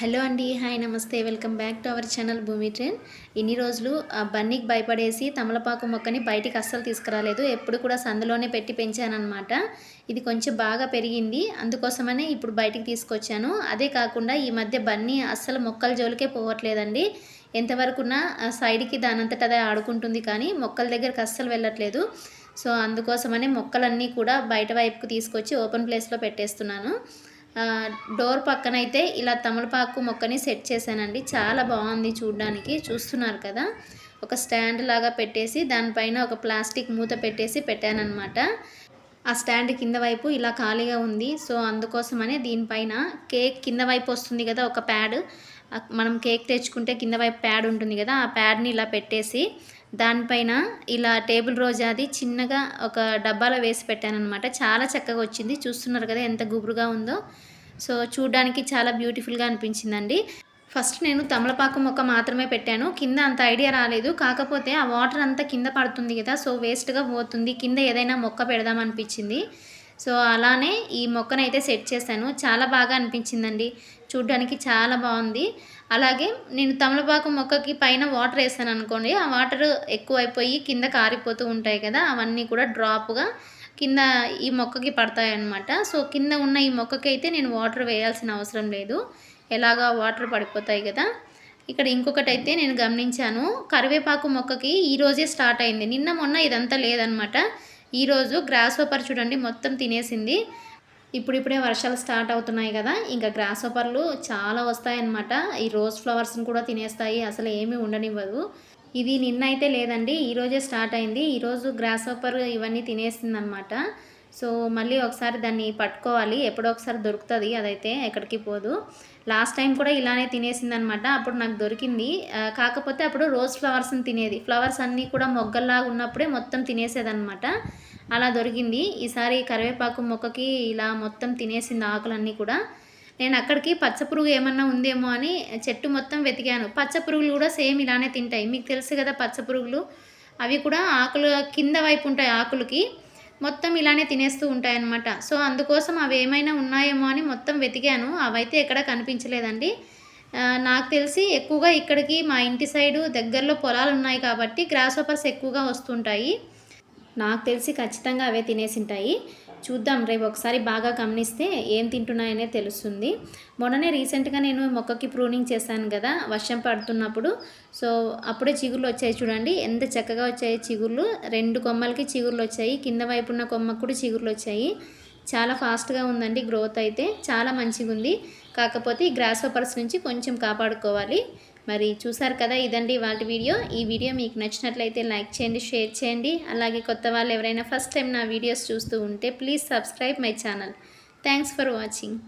Hello అండి hi నమస్తే. Welcome back to our channel Bhoomi train ఇన్ని రోజులు ఆ బన్నీకి భయపడేసి తమలపాకు మొక్కని బయటికి అస్సలు తీసుకురాలేదు. ఎప్పుడు కూడా సందులోనే పెట్టి పెంచానమాట ఇది కొంచెం బాగా పెరిగింది. అందుకోసమనే ఇప్పుడు బయటికి తీసుకొచ్చాను. అదే కాకుండా ఈ మధ్య బన్నీ అస్సలు మొక్కల జోలికే పోవట్లేదండి. ఎంతవరకున్నా ఆ సైడ్కి దానంతట అదే ఆడుకుంటుంది కానీ మొక్కల దగ్గరికి అస్సలు వెళ్ళట్లేదు. సో అందుకోసమనే మొక్కలన్నీ కూడా బయట వైపుకు తీసుకొచ్చి ఓపెన్ ప్లేస్లో పెట్టేస్తున్నాను. డోర్ పక్కన అయితే ఇలా తమలపాకు మొక్కని సెట్ చేశానండి. చాలా బాగుంది చూడడానికి. చూస్తున్నారు కదా? ఒక స్టాండ్ లాగా పెట్టేసి దానిపైన ఒక ప్లాస్టిక్ మూత పెట్టేసి పెట్టానమాట ఆ స్టాండ్ కింద వైపు ఇలా ఖాళీగా ఉంది. సో అందుకోసమనే దీనిపైన కేక్ కింద వైపు వస్తుంది కదా ఒక ప్యాడ్. మనం కేక్ తెచ్చుకుంటే కింద వైపు ప్యాడ్ ఉంటుంది కదా ఆ ప్యాడ్ని ఇలా పెట్టేసి దానిపైన ఇలా టేబుల్ రోజాది చిన్నగా ఒక డబ్బాలో వేసి పెట్టానమాట చాలా చక్కగా వచ్చింది. చూస్తున్నారు కదా ఎంత గుబురుగా ఉందో. సో చూడడానికి చాలా బ్యూటిఫుల్గా అనిపించిందండి. ఫస్ట్ నేను తమలపాకు మొక్క మాత్రమే పెట్టాను. కింద అంత ఐడియా రాలేదు. కాకపోతే ఆ వాటర్ అంతా కింద పడుతుంది కదా సో వేస్ట్గా పోతుంది. కింద ఏదైనా మొక్క పెడదాం అనిపించింది. సో అలానే ఈ మొక్కను అయితే సెట్ చేశాను. చాలా బాగా అనిపించిందండి. చూడ్డానికి చాలా బాగుంది. అలాగే నేను తమలపాకు మొక్కకి పైన వాటర్ వేసాను అనుకోండి ఆ వాటర్ ఎక్కువైపోయి కింద కారిపోతూ ఉంటాయి కదా అవన్నీ కూడా డ్రాప్గా కింద ఈ మొక్కకి పడతాయి అన్నమాట సో కింద ఉన్న ఈ మొక్కకి అయితే నేను వాటర్ వేయాల్సిన అవసరం లేదు. ఎలాగా వాటర్ పడిపోతాయి కదా. ఇక్కడ ఇంకొకటి అయితే నేను గమనించాను. కరివేపాకు మొక్కకి ఈరోజే స్టార్ట్ అయింది. నిన్న మొన్న ఇదంతా లేదనమాట ఈరోజు గ్రాస్ హోపర్ చూడండి మొత్తం తినేసింది. ఇప్పుడిప్పుడే వర్షాలు స్టార్ట్ అవుతున్నాయి కదా ఇంకా గ్రాస్ హోపర్లు చాలా వస్తాయన్నమాట. ఈ రోజ్ ఫ్లవర్స్ని కూడా తినేస్తాయి అసలు ఏమీ ఉండనివ్వదు. ఇది నిన్న అయితే లేదండి ఈరోజే స్టార్ట్ అయింది. ఈరోజు గ్రాస్ హోపర్ ఇవన్నీ తినేసింది అనమాట సో మళ్ళీ ఒకసారి దాన్ని పట్టుకోవాలి. ఎప్పుడో ఒకసారి దొరుకుతుంది అదైతే ఎక్కడికి పోదు. లాస్ట్ టైం కూడా ఇలానే తినేసింది అనమాట అప్పుడు నాకు దొరికింది. కాకపోతే అప్పుడు రోజ్ ఫ్లవర్స్ని తినేది. ఫ్లవర్స్ అన్నీ కూడా మొగ్గల్లాగా ఉన్నప్పుడే మొత్తం తినేసేదనమాట. అలా దొరికింది. ఈసారి కరివేపాకు మొక్కకి ఇలా మొత్తం తినేసింది ఆకులన్నీ కూడా. నేను అక్కడికి పచ్చ పురుగు ఏమన్నా ఉందేమో అని చెట్టు మొత్తం వెతికాను. పచ్చ పురుగులు కూడా సేమ్ ఇలానే తింటాయి. మీకు తెలుసు కదా పచ్చ పురుగులు? అవి కూడా ఆకులు కింద వైపు ఉంటాయి ఆకులకి. మొత్తం ఇలానే తినేస్తూ ఉంటాయి అన్నమాట సో అందుకోసం అవి ఏమైనా ఉన్నాయేమో అని మొత్తం వెతికాను. అవైతే ఎక్కడ కనిపించలేదండి. నాకు తెలిసి ఎక్కువగా ఇక్కడికి మా ఇంటి సైడు దగ్గరలో పొలాలు ఉన్నాయి కాబట్టి గ్రాస్ హోపర్స్ ఎక్కువగా వస్తుంటాయి. నాకు తెలిసి ఖచ్చితంగా అవే తినేసింటాయి. చూద్దాం. రేపు ఒకసారి బాగా గమనిస్తే ఏం తింటున్నాయనే తెలుస్తుంది. మొన్ననే రీసెంట్గా నేను మొక్కకి ప్రూనింగ్ చేశాను కదా వర్షం పడుతున్నప్పుడు. సో అప్పుడే చిగుర్లు వచ్చాయి చూడండి. ఎంత చక్కగా వచ్చాయి చిగుర్లు. రెండు కొమ్మలకి చిగుర్లు వచ్చాయి. కింద వైపు ఉన్న కొమ్మకు కూడా చిగుర్లు వచ్చాయి. చాలా ఫాస్ట్గా ఉందండి గ్రోత్ అయితే. చాలా మంచిగా ఉంది కాకపోతే ఈ గ్రాస్ హోపర్స్ నుంచి కొంచెం కాపాడుకోవాలి. మరి చూసారు కదా ఇదండి వాటి వీడియో. ఈ వీడియో మీకు నచ్చినట్లయితే లైక్ చేయండి షేర్ చేయండి. అలాగే కొత్త వాళ్ళు ఎవరైనా ఫస్ట్ టైం నా వీడియోస్ చూస్తూ ఉంటే please subscribe my channel. Thanks for watching.